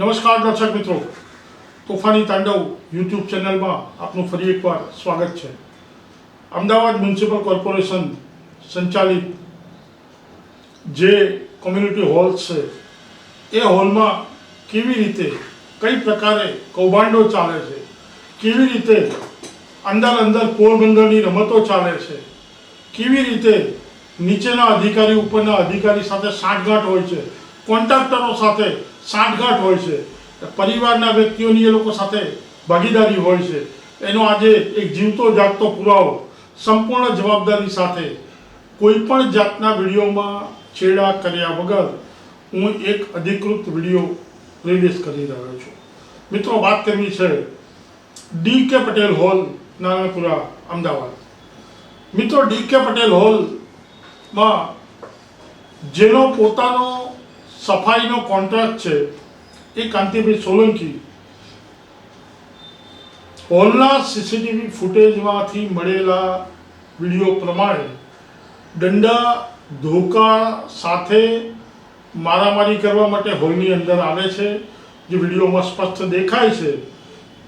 નમસ્કાર દર્શક મિત્રો. તોફાની તાંડવ યુટ્યુબ ચેનલમાં આપનું ફરી એકવાર સ્વાગત છે. અમદાવાદ મ્યુનિસિપલ કોર્પોરેશન સંચાલિત જે કોમ્યુનિટી હોલ છે, એ હોલમાં કેવી રીતે, કઈ પ્રકારે કૌભાંડો ચાલે છે, કેવી રીતે અંદર અંદર પોરબંદરની રમતો ચાલે છે, કેવી રીતે નીચેના અધિકારી ઉપરના અધિકારી સાથે સાંઠગાંઠ હોય છે કોન્ટ્રાક્ટરો સાથે સાંઠગાંઠ હોય છે. પરિવારના વ્યક્તિઓની એ લોકો સાથે ભાગીદારી હોય છે. એનો આજે એક જીવતો જાગતો પુરાવો સંપૂર્ણ જવાબદારી સાથે કોઈ પણ જાતના વિડીયોમાં છેડા કર્યા વગર હું એક અધિકૃત વીડિયો રિલીઝ કરી રહ્યો છું. મિત્રો, વાત કરવી છે ડી કે પટેલ હોલ નારણપુરા, અમદાવાદ. મિત્રો, ડી કે પટેલ હોલમાં જેનો પોતાનો સફાઈનો કોન્ટ્રાક્ટ છે, એ કાંતિભાઈ સોલંકી. હોલના સીસીટીવી ફૂટેજમાંથી મળેલા વીડિયો પ્રમાણે દંડા, ધોકા સાથે મારામારી કરવા માટે હોલની અંદર આવે છે, જે વિડીયોમાં સ્પષ્ટ દેખાય છે.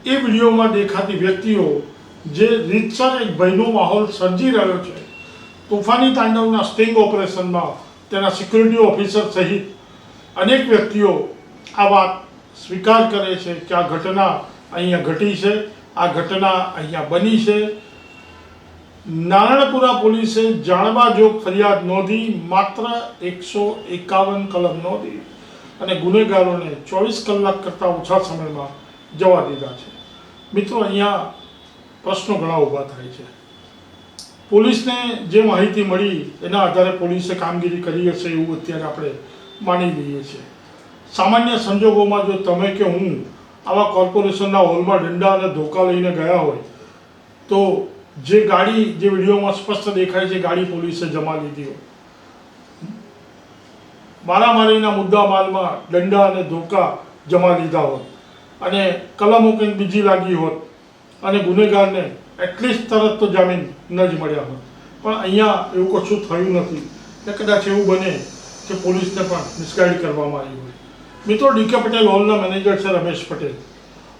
એ વિડીયોમાં દેખાતી વ્યક્તિઓ, જે રીતસર એક ભયનો માહોલ સર્જી રહ્યો છે, તોફાની તાંડવના સ્ટિંગ ઓપરેશનમાં તેના સિક્યુરિટી ઓફિસર સહિત અનેક વ્યક્તિઓ આ વાત સ્વીકાર કરે છે કે આ ઘટના અહીંયા ઘટી છે, આ ઘટના અહીંયા બની છે. નારણપુરા પોલીસે જાણવા જો ફરિયાદ નોંધી માત્ર એકસો એકાવન કલમ નોંધી અને ગુનેગારોને ચોવીસ કલાક કરતાં ઓછા સમયમાં જવા દીધા છે. મિત્રો, અહીંયા પ્રશ્નો ઘણા ઊભા થાય છે. પોલીસને જે માહિતી મળી એના આધારે પોલીસે કામગીરી કરી હશે એવું અત્યારે આપણે માની લઈએ છીએ. સામાન્ય સંજોગોમાં જો તમે કે હું આવા કોર્પોરેશનના હોલમાં દંડા અને ધોકા લઈને ગયા હોય, તો જે ગાડી, જે વિડીયોમાં સ્પષ્ટ દેખાય છે, ગાડી પોલીસે જમા લીધી હોય. મારામારીના મુદ્દા માલમાં દંડા અને ધોકા જમા લીધા હોત અને કલમો કંઈક બીજી લાગી હોત અને ગુનેગારને એટલીસ્ટ તરત તો જામીન ન જ મળ્યા હોત. પણ અહીંયા એવું કશું થયું નથી. કે કદાચ એવું બને કે પોલીસને પણ મિસગાઈડ કરવામાં આવી હોય. મિત્રો ડીકે પટેલ હોલના મેનેજર છે રમેશ પટેલ.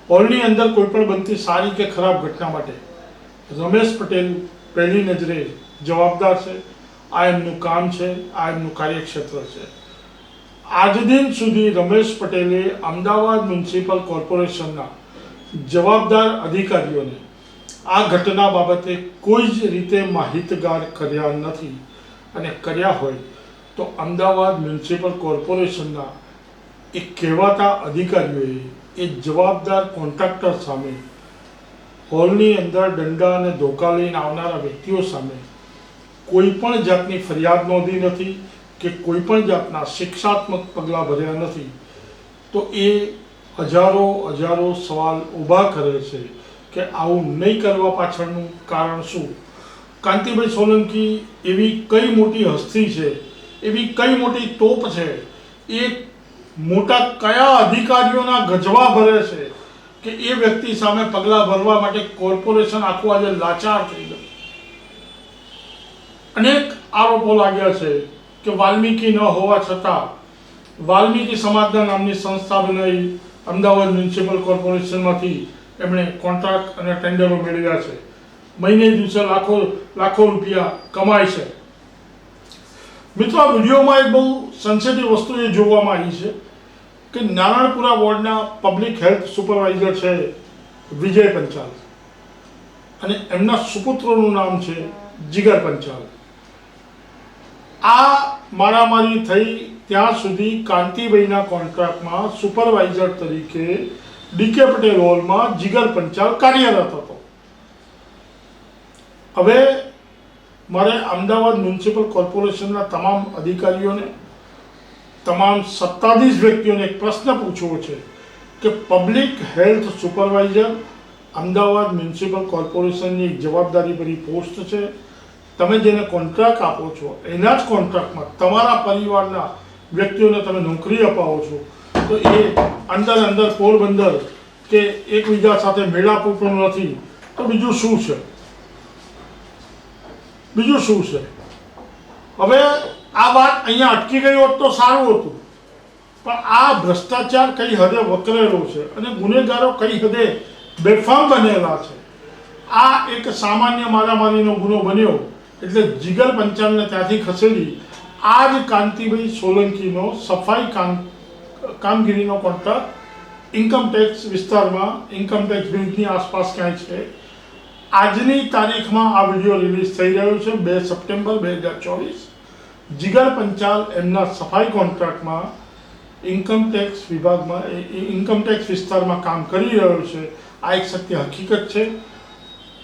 હોલની અંદર કોઈ પણ બનતી સારી કે ખરાબ ઘટના માટે રમેશ પટેલ પહેલી નજરે જવાબદાર છે. આ એમનું કામ છે, આ એમનું કાર્યક્ષેત્ર છે. આજ દિન સુધી રમેશ પટેલે અમદાવાદ મ્યુનિસિપલ કોર્પોરેશનના જવાબદાર અધિકારીઓને આ ઘટના બાબતે કોઈ જ રીતે માહિતગાર કર્યા નથી અને કર્યા હોય તો અમદાવાદ મ્યુનિસિપલ કોર્પોરેશનના એ કહેવાતા અધિકારીઓએ એ જવાબદાર કોન્ટ્રાક્ટર સામે હોલની અંદર દંડા અને ધોકા લઈને આવનારા વ્યક્તિઓ સામે કોઈ પણ જાતની ફરિયાદ નોંધી નથી કે કોઈ પણ જાતના શિક્ષાત્મક પગલાં ભર્યા નથી. તો એ હજારો હજારો સવાલ ઊભા કરે છે કે આવું નહીં કરવા પાછળનું કારણ શું? કાંતિભાઈ સોલંકી એવી કઈ મોટી હસ્તી છે એવી કઈ મોટી તોપ છે? એ મોટા કયા અધિકારીઓના ગજવા ભરે છે કે એ વ્યક્તિ સામે પગલાં ભરવા માટે કોર્પોરેશન આખું આજે લાચાર થઈ ગયું? અનેક આરોપો લાગ્યા છે કે વાલ્મીકી ન હોવા છતાં વાલ્મીકી સમાજના નામની સંસ્થા બનાવી અમદાવાદ મ્યુનિસિપલ કોર્પોરેશનમાંથી એમણે કોન્ટ્રાક્ટ અને ટેન્ડરો મેળવ્યા છે. મહિને દિવસે લાખો લાખો રૂપિયા કમાય છે. મિત્રો, આ વિડીયોમાં એક બહુ સેન્સિટિવ વસ્તુ એ જોવામાં આવી છે કે નારાયણપુરા વોર્ડના પબ્લિક હેલ્થ સુપરવાઇઝર છે વિજય પંચાલ. અને એમના સુપુત્રનું નામ છે જીગર પંચાલ. આ મારામારી થઈ ત્યાં સુધી કાંતિભાઈના કોન્ટ્રાક્ટમાં સુપરવાઇઝર તરીકે ડીકે પટેલ હોલમાં જીગર પંચાલ કાર્યરત હતો. હવે મારે અમદાવાદ મ્યુનિસિપલ કોર્પોરેશનના તમામ અધિકારીઓને, તમામ સત્તાધીશ વ્યક્તિઓને એક પ્રશ્ન પૂછવો છે કે public health supervisor Ahmedabad municipal કોર્પોરેશનની એક જવાબદારીભરી પોસ્ટ છે. તમે જેને કોન્ટ્રાક્ટ આપો છો, એના જ કોન્ટ્રાક્ટમાં તમારા પરિવારના વ્યક્તિઓને તમે નોકરી અપાવો છો. તો એ અંદર અંદર પોરબંદર કે એકબીજા સાથે મેળાપુર પણ નથી. તો બીજું શું છે? બીજું શું છે? હવે આ વાત અહીંયા અટકી ગઈ હોત તો સારું હતું. પણ આ ભ્રષ્ટાચાર કઈ હદે વકરેલો છે અને ગુનેગારો કઈ હદે બેફામ બનેલા છે? આ એક સામાન્ય મારામારીનો ગુનો બન્યો એટલે જીગર પંચાલને ત્યાંથી ખસેડી આ જ કાંતિભાઈ સોલંકીનો સફાઈ કામ, કામગીરીનો કોન્ટ્રાક્ટ ઇન્કમટેક્સ વિસ્તારમાં ઇન્કમટેક્સ ટેક્સ આસપાસ ક્યાંય છે? આજની તારીખમાં આ વીડિયો રિલીઝ થઈ રહ્યો છે, બે સપ્ટેમ્બર બે હજાર ચોવીસ. જીગર પંચાલ એમના સફાઈ કોન્ટ્રાક્ટમાં ઇન્કમ ટેક્સ વિભાગમાં, એ વિસ્તારમાં કામ કરી રહ્યો છે. આ એક સત્ય હકીકત છે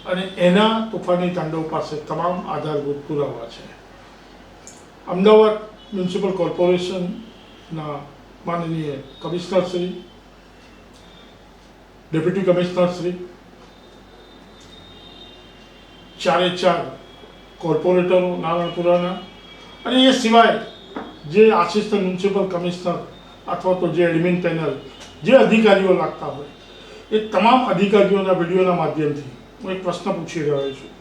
અને એના તોફાની તાંડવ પાસે તમામ આધારભૂત પુરાવા છે. અમદાવાદ મ્યુનિસિપલ કોર્પોરેશનના માનનીય commissioner Shri deputy commissioner Shri ચારે ચાર કોર્પોરેટરો નારણપુરાના. અને એ સિવાય જે આસિસ્ટન્ટ મ્યુનિસિપલ કમિશનર અથવા તો જે એડમિન પેનલ, જે અધિકારીઓ લાગતા હોય, એ તમામ અધિકારીઓના વિડીયોના માધ્યમથી હું એક પ્રશ્ન પૂછી રહ્યો છું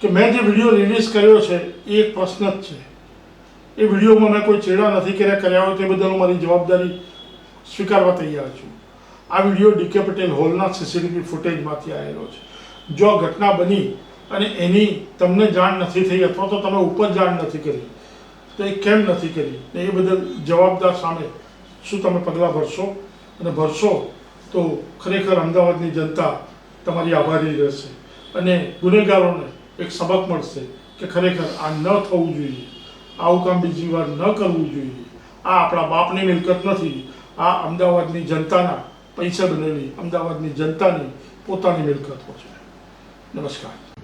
કે મેં જે વીડિયો રિલીઝ કર્યો છે, એ એક પ્રશ્ન જ છે. એ વિડીયોમાં મેં કોઈ ચેડા નથી કર્યા કર્યા હોય તે બદલ હું મારી જવાબદારી સ્વીકારવા તૈયાર છું. આ વીડિયો ડીકે પટેલ હોલના સીસીટીવી ફૂટેજમાંથી આવેલો છે. જો ઘટના બની અને એની તમને જાણ નથી થઈ અથવા તો તમે ઉપર જાણ નથી કરી, તો એ કેમ નથી કરી? એ બદલ જવાબદાર સામે શું તમે પગલાં ભરશો? અને ભરશો તો ખરેખર અમદાવાદની જનતા તમારી આભારી રહેશે. અને ગુનેગારોને એક સબક મળશે કે ખરેખર આ ન થવું જોઈએ, આવું કામ બીજી વાર ન કરવું જોઈએ. આ આપણા બાપની મિલકત નથી, આ અમદાવાદની જનતાના પૈસા બનેલી, અમદાવાદની જનતાની પોતાની મિલકતો છે. नमस्कार